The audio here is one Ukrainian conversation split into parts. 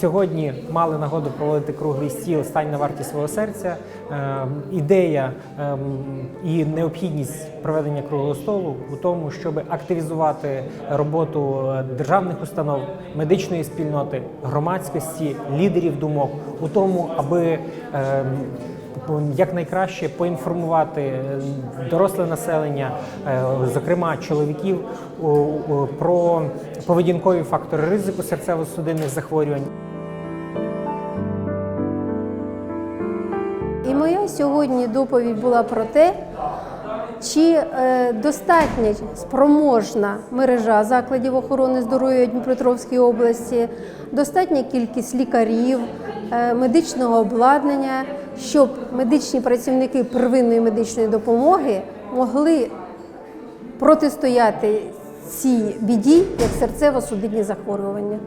Сьогодні мали нагоду проводити круглий стіл стань на варті свого серця. Е, Ідея ем, і необхідність проведення круглого столу у тому, щоб активізувати роботу державних установ, медичної спільноти, громадськості, лідерів думок у тому, аби ем, якнайкраще поінформувати доросле населення, е, зокрема чоловіків, про поведінкові фактори ризику серцево-судинних захворювань. І моя сьогодні доповідь була про те, чи е, достатня спроможна мережа закладів охорони здоров'я Дніпропетровської області, достатня кількість лікарів, е, медичного обладнання, щоб медичні працівники первинної медичної допомоги могли протистояти цій біді, як серцево-судинні захворювання.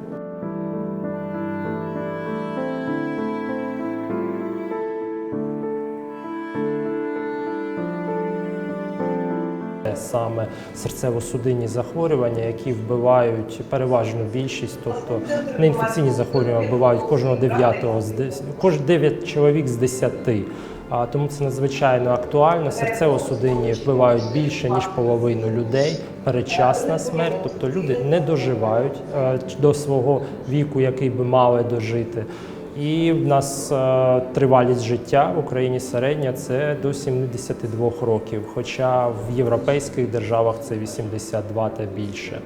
Саме серцево-судинні захворювання, які вбивають переважну більшість, тобто неінфекційні захворювання вбивають кожного дев'ятого з кожен дев'ять чоловік з десяти. А тому це надзвичайно актуально. Серцево-судинні вбивають більше ніж половину людей. Передчасна смерть, тобто люди не доживають е, до свого віку, який би мали дожити. І в нас е, тривалість життя в Україні середня це до 72 років, хоча в європейських державах це 82 та більше.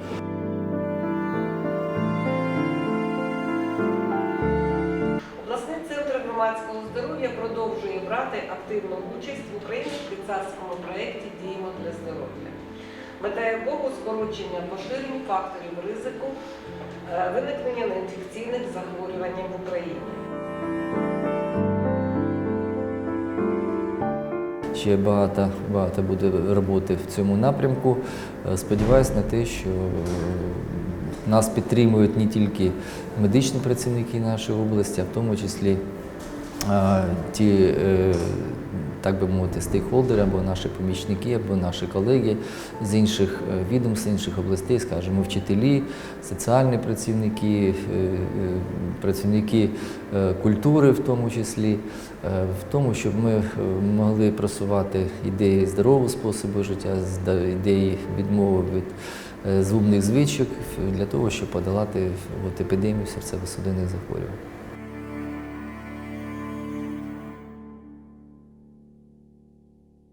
Обласний центр громадського здоров'я продовжує брати активну участь в українсько-швейцарському проєкті Діємо для здоров'я, мета якого скорочення поширень факторів ризику е, виникнення неінфекційних захворювань в Україні. Ще багато, багато буде роботи в цьому напрямку. Е, Сподіваюсь на те, що е, нас підтримують не тільки медичні працівники нашої області, а в тому числі ті, е, так би мовити, стейкхолдери або наші помічники, або наші колеги з інших е, відомств, інших областей, скажімо, вчителі, соціальні працівники, е, працівники культури, в тому числі, в тому, щоб ми могли просувати ідеї здорового способу життя, ідеї відмови від згубних звичок для того, щоб подолати от, епідемію серцево-судинних захворювань.